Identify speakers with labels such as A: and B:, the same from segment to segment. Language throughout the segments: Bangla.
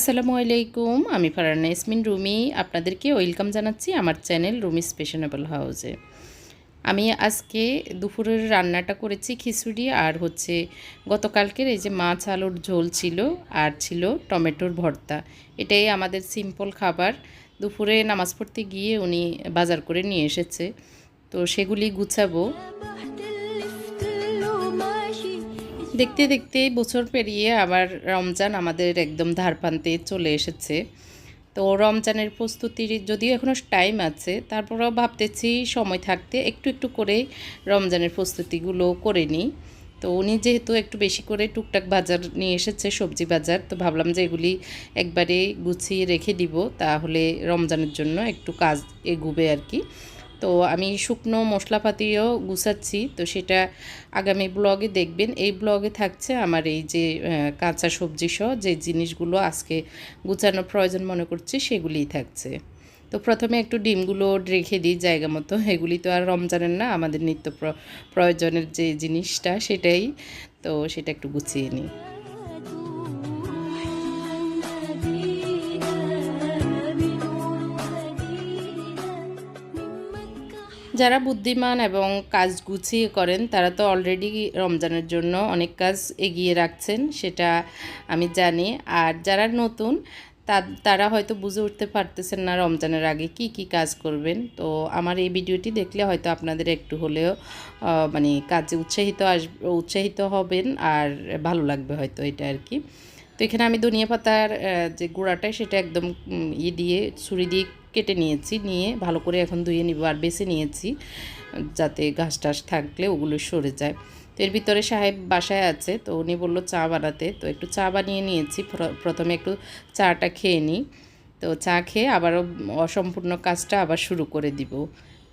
A: আসসালামু আলাইকুম, আমি ফারানা ইসমিন রুমি। আপনাদেরকে ওয়েলকাম জানাচ্ছি আমার চ্যানেল রুমি স্পেশনেবল হাউসে। আমি আজকে দুপুরের রান্নাটা করেছি খিচুড়ি আর হচ্ছে গতকালকের এই যে মাছ আলুর ঝোল ছিল আর ছিল টমেটোর ভর্তা। এটাই আমাদের সিম্পল খাবার। দুপুরে নামাজ পড়তে গিয়ে উনি বাজার করে নিয়ে এসেছে। তো সেগুলি গুছাবো। দেখতে দেখতে বছর পেরিয়ে আবার রমজান আমাদের একদম ধারপান্তে চলে এসেছে। তো রমজানের প্রস্তুতির যদিও এখনও টাইম আছে, তারপরেও ভাবতেছি সময় থাকতে একটু একটু করে রমজানের প্রস্তুতিগুলো করে নিই। তো উনি যেহেতু একটু বেশি করে টুকটাক বাজার নিয়ে এসেছে, সবজি বাজার, তো ভাবলাম যে এগুলি একবারে গুছিয়ে রেখে দিব, তাহলে রমজানের জন্য একটু কাজ এগুবে আর কি। তো আমি শুকনো মশলাপাতিও গুছাচ্ছি। তো সেটা আগামী ব্লগে দেখবেন। এই ব্লগে থাকছে আমার এই যে কাঁচা সবজি সহ যে জিনিসগুলো আজকে গুছানোর প্রয়োজন মনে করছি সেগুলিই থাকছে। তো প্রথমে একটু ডিমগুলো রেখে দিই জায়গা মতো। এগুলি তো আর রমজানের না, আমাদের নিত্য প্রয়োজনের যে জিনিসটা সেটাই। তো সেটা একটু গুছিয়ে নিই। যারা বুদ্ধিমান এবং কাজ গুছিয়ে করেন, তারা তো অলরেডি রমজানের জন্য অনেক কাজ এগিয়ে রাখছেন, সেটা আমি জানি। আর যারা নতুন তা তারা হয়তো বুঝে উঠতে পারতেছেন না রমজানের আগে কি কি কাজ করবেন। তো আমার এই ভিডিওটি দেখলে হয়তো আপনাদের একটু হলেও মানে কাজে উৎসাহিত আস, উৎসাহিত হবেন আর ভালো লাগবে হয়তো এটা আর কি। তো এখানে আমি ধনিয়া পাতার যে গুঁড়াটা, সেটা একদম ই দিয়ে, ছুরি দিয়ে কেটে নিয়েছি, নিয়ে ভালো করে এখন ধুয়ে নিব আর বেছে নিয়েছি, যাতে ঘাস টাস থাকলে ওগুলো সরে যায়। তো এর ভিতরে সাহেব বাসায় আছে, তো উনি বলল চা বানাতে। তো একটু চা বানিয়ে নিয়েছি প্রথমে একটু চাটা খেয়ে নিই তো চা খেয়ে আবারও অসম্পূর্ণ কাজটা আবার শুরু করে দিব।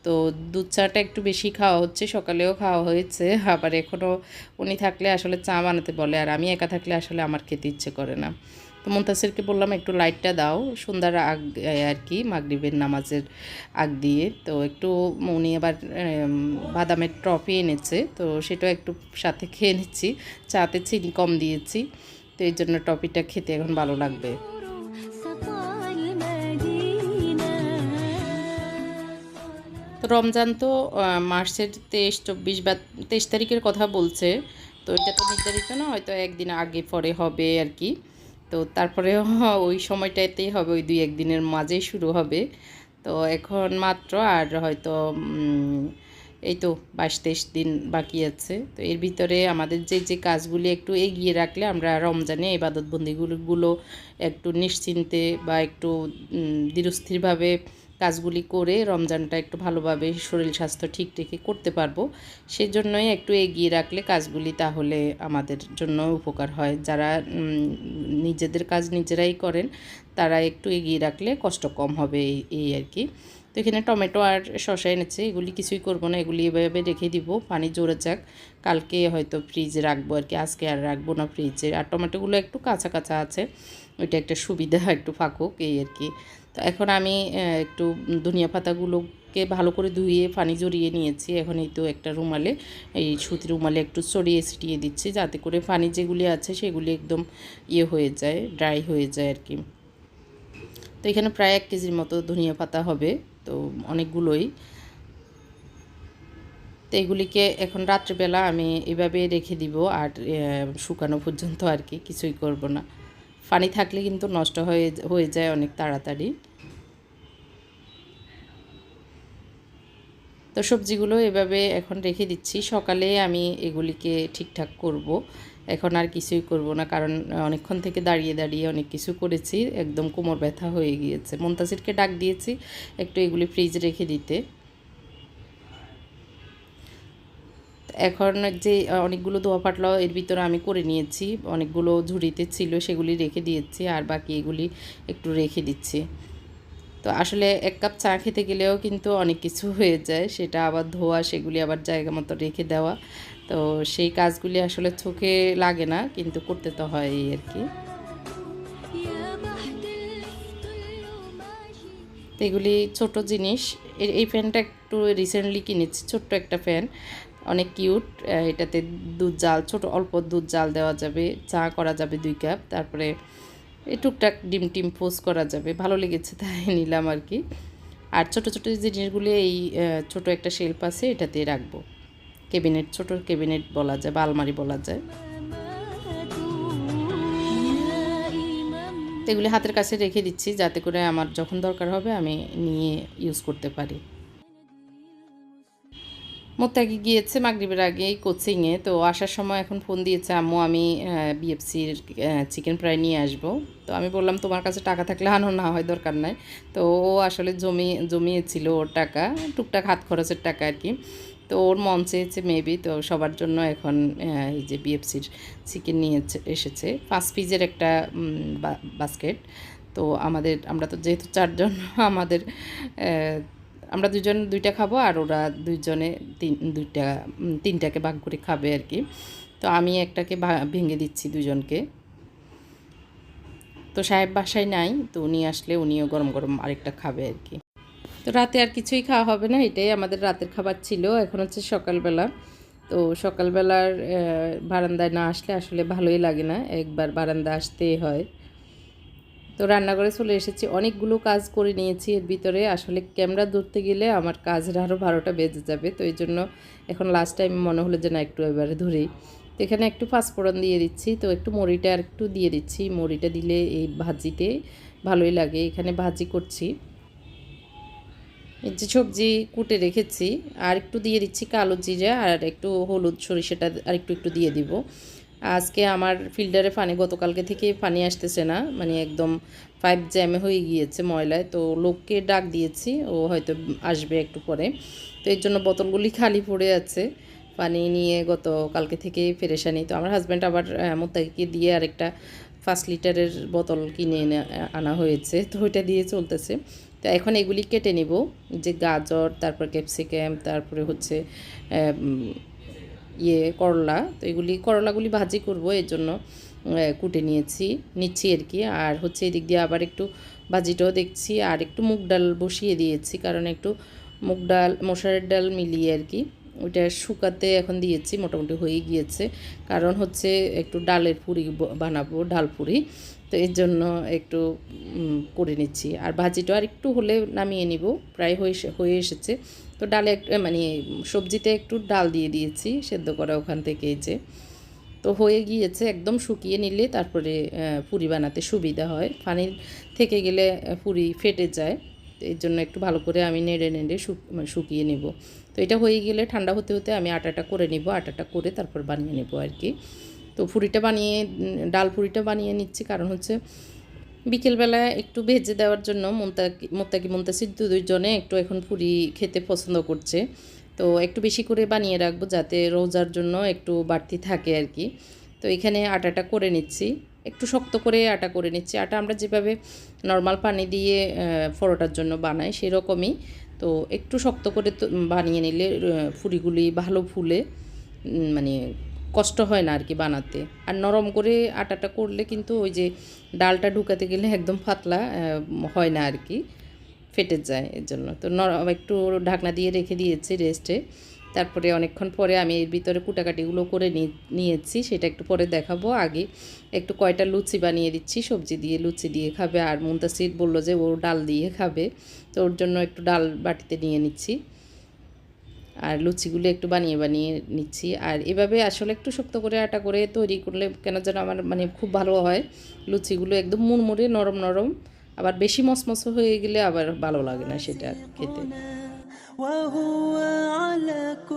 A: তো দুধ চাটা একটু বেশি খাওয়া হচ্ছে, সকালেও খাওয়া হয়েছে, আবার এখনও উনি থাকলে আসলে চা বানাতে বলে। আর আমি একা থাকলে আসলে আমার খেতে ইচ্ছে করে না। তো মুন্তাসিরকে বললাম, একটু লাইটটা দাও। সন্ধ্যার আগ আর কি, মাগরিবের নামাজের আগ দিয়ে। তো একটু উনি আবার বাদামের ট্রফি এনেছে, তো সেটাও একটু সাথে খেয়ে নিচ্ছি। চাতে চিনি কম দিয়েছি, তো এই জন্য টপিটা খেতে এখন ভালো লাগবে। তো রমজান তো মার্চের তেইশ, চব্বিশ বা তেইশ তারিখের কথা বলছে। তো এটা তো নির্ধারিত না হয়তো একদিন আগে পরে হবে আর কি। তো তারপরে ওই সময়টাতেই হবে, ওই দুই একদিনের মাঝেই শুরু হবে। তো এখন মাত্র আর হয়তো এই তো বাইশ তেইশ দিন বাকি আছে। তো এর ভিতরে আমাদের যে যে কাজগুলি একটু এগিয়ে রাখলে আমরা রমজানে ইবাদতবন্দিগুলো একটু নিশ্চিন্তে বা একটু ধীরস্থিরভাবে কাজগুলি করে রমজানটা একটু ভালোভাবে শরীর স্বাস্থ্য ঠিক রেখে করতে পারব। সেজন্যই একটু এগিয়ে রাখলে কাজগুলি তাহলে আমাদের জন্য উপকার হয়। যারা নিজেদের কাজ নিজেরাই করেন, তারা একটু এগিয়ে রাখলে কষ্ট কম হবে এই আর কি। তো এখানে টমেটো আর শশা এনেছে, এগুলি কিছুই করব না, এগুলি এভাবে রেখে দিব, পানি জোরে যাক। কালকে হয়তো ফ্রিজে রাখব আর কি, আজকে আর রাখব না ফ্রিজে। আর টমেটোগুলো একটু কাঁচা কাঁচা আছে, ওইটা একটা সুবিধা, একটু ফাঁকুক, এই আর কি। তো এখন আমি একটু ধনিয়া পাতাগুলোকে ভালো করে ধুয়ে পানি জড়িয়ে নিয়েছি। এখন এই তো একটা রুমালে, এই সুতি রুমালে একটু ছড়িয়ে ছিটিয়ে দিচ্ছি যাতে করে পানি যেগুলি আছে সেগুলি একদম ইয়ে হয়ে যায়, ড্রাই হয়ে যায় আর কি। তো এখানে প্রায় এক কেজির মতো ধনিয়া পাতা হবে, তো অনেকগুলোই। তো এগুলিকে এখন রাত্রিবেলা আমি এভাবে রেখে দিব আর শুকানো পর্যন্ত আর কি, কিছুই করব না। পানি থাকলে কিন্তু নষ্ট হয়ে হয়ে যায় অনেক তাড়াতাড়ি। তো সবজিগুলো এভাবে এখন রেখে দিচ্ছি। সকালে আমি এগুলিকে ঠিকঠাক করব। এখন আর কিছুই করব না, কারণ অনেকক্ষণ থেকে দাঁড়িয়ে দাঁড়িয়ে অনেক কিছু করেছি, একদম কোমর ব্যথা হয়ে গিয়েছে। মন্তাসিরকে ডাক দিয়েছি একটু এগুলি ফ্রিজ রেখে দিতে। এখন যে অনেকগুলো দোয়া পাটলাও এর ভিতরে আমি করে নিয়েছি, অনেকগুলো ঝুড়িতে ছিল সেগুলি রেখে দিয়েছি, আর বাকি এগুলি একটু রেখে দিচ্ছি। তো আসলে এক কাপ চা খেতে গেলেও কিন্তু অনেক কিছু হয়ে যায়। সেটা আবার ধোয়া, সেগুলি আবার জায়গা মতো রেখে দেওয়া। তো সেই কাজগুলি আসলে চোখে লাগে না, কিন্তু করতে তো হয় আর কি। এগুলি ছোট জিনিস। এই ফ্যানটা একটু রিসেন্টলি কিনেছি, ছোট্ট একটা ফ্যান। অনেক কিউট এটাতে দুধ জাল, ছোট অল্প দুধ জাল দেওয়া যাবে। চা করা যাবে দুই কাপ। তারপরে এই টুকটাক ডিম টিম পোস্ট করা যাবে। ভালো লেগেছে তাই নিলাম আর কি। আর ছোট ছোট যে জিনিসগুলি এই ছোট একটা শেল্প আছে, এটাতে রাখব। কেবিনেট ছোট কেবিনেট বলা যায় বা আলমারি বলা যায়। এগুলি হাতের কাছে রেখে দিচ্ছি, যাতে করে আমার যখন দরকার হবে আমি নিয়ে ইউজ করতে পারি। মোত্তাকি গিয়েছে মাগরিবের আগেই কোচিংয়ে তো আসার সময় এখন ফোন দিয়েছে, আম্মু, আমি বিএফসির চিকেন ফ্রাই নিয়ে আসব। তো আমি বললাম, তোমার কাছে টাকা থাকলে আনো, না হয় দরকার নাই। তো ও আসলে জমি, জমিয়েছিল ওর টাকা, টুকটাক হাত খরচের টাকা আর কি। তো ওর মন চেয়েছে মেবি তো সবার জন্য এখন এই যে বিএফসির চিকেন নিয়ে এসেছে। পাঁচ পিসের একটা বাস্কেট তো আমাদের, আমরা তো যেহেতু চারজন, আমাদের আমরা দুজন দুইটা খাব আর ওরা দুইজনে তিন, দুইটা তিনটাকে ভাগ করে খাবে আর কি। তো আমি একটাকে ভেঙে দিচ্ছি দুজনকে। তো সাহেব বাসায় নাই, তো উনি আসলে উনিও গরম গরম আরেকটা খাবে আর কি। তো রাতে আর কিছুই খাওয়া হবে না, এটাই আমাদের রাতের খাবার ছিল, এখন হচ্ছে সকালবেলা। তো সকালবেলার বারান্দায় না আসলে আসলে ভালোই লাগে না, একবার বারান্দা আসতেই হয়। তো রান্নাঘরে চলে এসেছি। অনেকগুলো কাজ করে নিয়েছি। এর ভিতরে আসলে ক্যামেরা ধরতে গেলে আমার কাজের আরও বারোটা বেজে যাবে। তো এই জন্য এখন লাস্ট টাইম মনে হলো যে না, একটু এবারে ধরি। তো এখানে একটু পাঁচফোড়ন দিয়ে দিচ্ছি। তো একটু মুড়িটা আর একটু দিয়ে দিচ্ছি। মুড়িটা দিলে এই ভাজিতে ভালোই লাগে। এখানে ভাজি করছি। যে সবজি কুটে রেখেছি। আর একটু দিয়ে দিচ্ছি কালো জিরা আর একটু হলুদ সরিষাটা আর একটু একটু দিয়ে দিব। আজকে আমার ফিল্টারে পানি গতকালকে থেকে পানি আসতেছে না মানে একদম পাইপ জ্যামে হয়ে গিয়েছে ময়লায়। তো লোককে ডাক দিয়েছি, ও হয়তো আসবে একটু পরে। তো এর জন্য বোতলগুলি খালি পড়ে আছে, পানি নিয়ে গত কালকে থেকে ফেরেশানি। তো আমার হাজব্যান্ড আবার মোত্তাকিকে দিয়ে আরেকটা পাঁচ লিটারের বোতল কিনে এনে আনা হয়েছে। তো ওইটা দিয়ে চলতেছে। তো এখন এগুলি কেটে নিব। যে গাজর, তারপর ক্যাপসিকাম, তারপরে হচ্ছে ইয়ে করলা। তো এগুলি করলাগুলি ভাজি করব, এর জন্য কুটে নিয়েছি, নিচ্ছি আর কি। আর হচ্ছে এদিক দিয়ে আবার একটু ভাজিটাও দেখছি, আর একটু মুগ ডাল বসিয়ে দিয়েছি, কারণ একটু মুগ ডাল মশারের ডাল মিলিয়ে আর কি। ওইটা শুকাতে এখন দিয়েছি, মোটামুটি হয়ে গিয়েছে। কারণ হচ্ছে একটু ডালের পুরি বানাবো, ডাল পুরি। তো এর জন্য একটু করে নিচ্ছি। আর ভাজিটা আর একটু হলে নামিয়ে নিব, প্রায় হয়ে হয়ে এসেছে। তো ডালে মানে সবজিতে একটু ডাল দিয়ে দিয়েছি, সেদ্ধ করা ওখান থেকে যে। তো হয়ে গিয়েছে, একদম শুকিয়ে নিলে তারপরে পুরি বানাতে সুবিধা হয়। পানির থেকে গেলে পুরি ফেটে যায়। এর জন্য একটু ভালো করে আমি নেড়ে নেড়ে মানে শুকিয়ে নেব। তো এটা হয়ে গেলে ঠান্ডা হতে হতে আমি আটাটা করে নিব, আটাটা করে তারপর বানিয়ে নেব আর কি। তো পুরিটা বানিয়ে, ডাল পুরিটা বানিয়ে নিচ্ছি, কারণ হচ্ছে বিকেলবেলা একটু ভেজে দেওয়ার জন্য মুমতাকি মুত্তাকি মুমতাসির দুজনে একটু এখন পুরি খেতে পছন্দ করছে। তো একটু বেশি করে বানিয়ে রাখব যাতে রোজার জন্য একটু বাড়তি থাকে আর কি। তো এখানে আটাটা করে নিচ্ছি, একটু শক্ত করে আটা করে নিচ্ছি। আটা আমরা যেভাবে নর্মাল পানি দিয়ে পরোটার জন্য বানাই সেরকমই। তো একটু শক্ত করে বানিয়ে নিলে ফুরিগুলি ভালো ফুলে মানে কষ্ট হয় না আর কি বানাতে। আর নরম করে আটাটা করলে কিন্তু ওই যে ডালটা ঢুকাতে গেলে একদম পাতলা হয় না আর কি ফেটে যায় এর জন্য। তো নরম একটু ঢাকনা দিয়ে রেখে দিয়েছি রেস্টে তারপরে অনেকক্ষণ পরে আমি এর ভিতরে কুটাকাটিগুলো করে নিয়েছি, সেটা একটু পরে দেখাবো আগে। একটু কয়টা লুচি বানিয়ে দিচ্ছি, সবজি দিয়ে লুচি দিয়ে খাবে, আর মুন্তাসির বলল যে ও ডাল দিয়ে খাবে, তো ওর জন্য একটু ডাল বাটিতে নিয়ে নিচ্ছি। আর লুচিগুলো একটু বানিয়ে বানিয়ে নিচ্ছি। আর এভাবে আসলে একটু শক্ত করে আটা করে তৈরি করলে কেন যেন আমার মানে খুব ভালো হয়। লুচিগুলো একদম মুড়মুড়ে, নরম নরম, আবার বেশি মসমস হয়ে গেলে আবার ভালো লাগে না সেটা খেতে।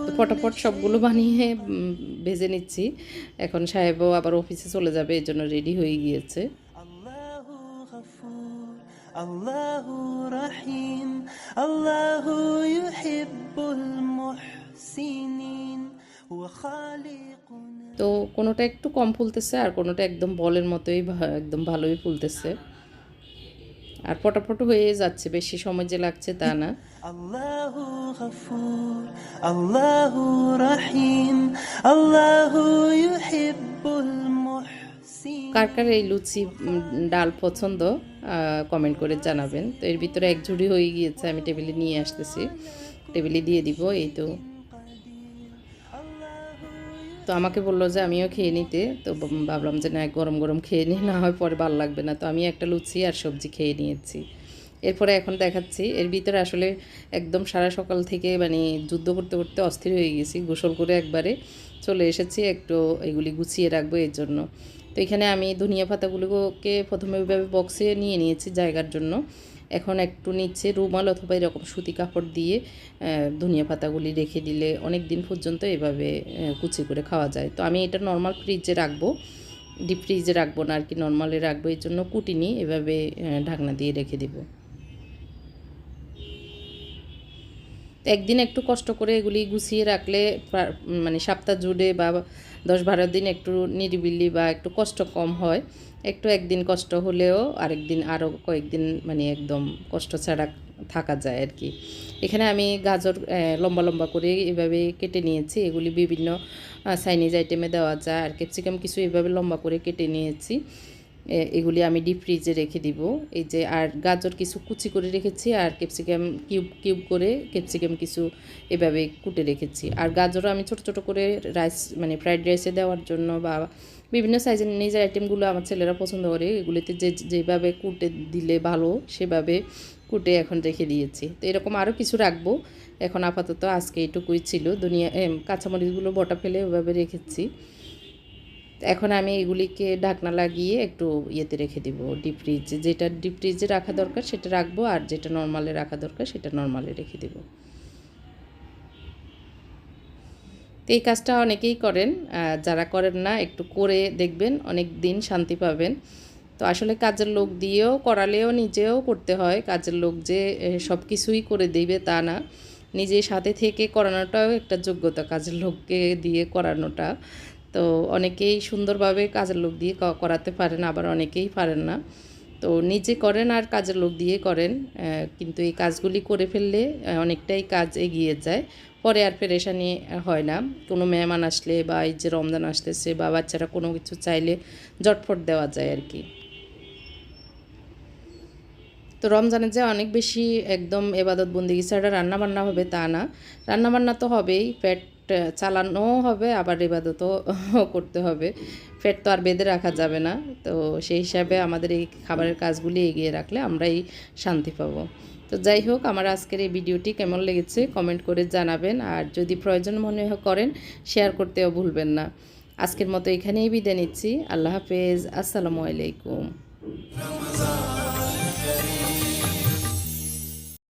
A: তো
B: كل
A: ফটাফট সবগুলো বানিয়ে উম, ভেজে নিচ্ছি এখন সাহেবও আবার অফিসে চলে যাবে এই জন্য রেডি হয়ে গিয়েছে
B: الله غفور الله رحيم الله يحب المحسنين هو خالقنا
A: তো কোনোটা একটু কম ফুলতেছে আর কোনোটা একদম বলের মতোই ভা- একদম ভালোই ফুলতেছে আর পটাপট হয়ে যাচ্ছে বেশি সময় যে লাগছে তা না। কার কার এই লুচি ডাল পছন্দ কমেন্ট করে জানাবেন। তো এর ভিতরে এক ঝুড়ি হয়ে গিয়েছে আমি টেবিলে নিয়ে আসতেছি। টেবিলে দিয়ে দিব এই তো। তো আমাকে বলল যে আমিও খেয়ে নিতে। তো ভাবলাম যে না গরম গরম খেয়ে নিই, না হয় পরে ভালো লাগবে না। তো আমি একটা লুচি আর সবজি খেয়ে নিয়েছি। এরপরে এখন দেখাচ্ছি। এর ভিতরে আসলে একদম সারা সকাল থেকে মানে যুদ্ধ করতে করতে অস্থির হয়ে গেছি, গোসল করে একবারে চলে এসেছি, একটু এগুলি গুছিয়ে রাখব এর জন্য। তো এখানে আমি ধনিয়া পাতাগুলোকে প্রথমে ওইভাবে বক্সে নিয়ে নিয়েছি জায়গার জন্য। এখন একটু নিচে রুমাল অথবা এরকম সুতি কাপড় দিয়ে ধনিয়া পাতাগুলি রেখে দিলে অনেক দিন পর্যন্ত এভাবে কুচি করে খাওয়া যায়। তো আমি এটা নর্মাল ফ্রিজে রাখব ডিপ ফ্রিজে রাখব না আর কি নর্মালে রাখব, এর জন্য কুটিনি এভাবে ঢাকনা দিয়ে রেখে দিব। একদিন একটু কষ্ট করে এগুলি গুছিয়ে রাখলে মানে সপ্তাহ জুড়ে বা দশ বারো দিন একটু নিরিবিলি বা একটু কষ্ট কম হয়। একটু একদিন কষ্ট হলেও আরেকদিন আরও কয়েকদিন মানে একদম কষ্ট ছাড়া থাকা যায় আর কি এখানে আমি গাজর লম্বা লম্বা করে এভাবে কেটে নিয়েছি। এগুলি বিভিন্ন চাইনিজ আইটেমে দেওয়া যায়। আর ক্যাপসিকাম কিছু এভাবে লম্বা করে কেটে নিয়েছি। এগুলি আমি ডিপ ফ্রিজে রেখে দিব। এই যে, আর গাজর কিছু কুচি করে রেখেছি, আর ক্যাপসিকাম কিউব কিউব করে ক্যাপসিকাম কিছু এভাবে কুটে রেখেছি। আর গাজরও আমি ছোট ছোট করে রাইস মানে ফ্রাইড রাইসে দেওয়ার জন্য বা বিভিন্ন সাইজের নিজের আইটেমগুলো আমার ছেলেরা পছন্দ করে, এগুলিতে যে, যেভাবে কুটে দিলে ভালো, সেভাবে কুটে এখন রেখে দিয়েছি। তো এরকম আরও কিছু রাখব। এখন আপাতত আজকে এটুকুই ছিল। দুনিয়া কাঁচামরিচগুলো বটা ফেলে ওভাবে রেখেছি। এখন আমি এগুলিকে ঢাকনা লাগিয়ে একটু ইয়েতে রেখে দিব ডিপ ফ্রিজে যেটা ডিপ ফ্রিজে রাখা দরকার সেটা রাখব, আর যেটা নর্মালে রাখা দরকার সেটা নর্মালে রেখে দেব। তো এই কাজটা অনেকেই করেন যারা করেন না, একটু করে দেখবেন, অনেক দিন শান্তি পাবেন। তো আসলে কাজের লোক দিয়েও করালেও নিজেও করতে হয়। কাজের লোক যে সব কিছুই করে দিবে তা না। নিজে সাথে থেকে করানোটাও একটা যোগ্যতা কাজের লোককে দিয়ে করানোটা। তো অনেকেই সুন্দরভাবে কাজের লোক দিয়ে করাতে পারেন, আবার অনেকেই পারেন না। তো নিজে করেন আর কাজের লোক দিয়ে করেন। কিন্তু এই কাজগুলি করে ফেললে অনেকটাই কাজ এগিয়ে যায়। পরে আর পেরেশানি হয় না। কোনো মেহমান আসলে বা এই যে রমজান আসতেছে বা বাচ্চারা কোনো কিছু চাইলে জটফট দেওয়া যায় আর কি। তো রমজানে যে অনেক বেশি একদম এবাদত বন্দিগি ছাড়া রান্না বান্না হবে তা না। রান্না বান্না তো হবেই। পেট চালানোও হবে, আবার এবাদতও করতে হবে। পেট তো আর বেঁধে রাখা যাবে না। তো সেই হিসাবে আমাদের এই খাবারের কাজগুলি এগিয়ে রাখলে আমরাই শান্তি পাবো। তো যাই হোক, আমার আজকের এই ভিডিওটি কেমন লেগেছে কমেন্ট করে জানাবেন। আর যদি প্রয়োজন মনে করেন, শেয়ার করতেও ভুলবেন না। আজকের মতো এখানেই বিদায় নিচ্ছি। আল্লাহ হাফেজ। আসসালামু আলাইকুম।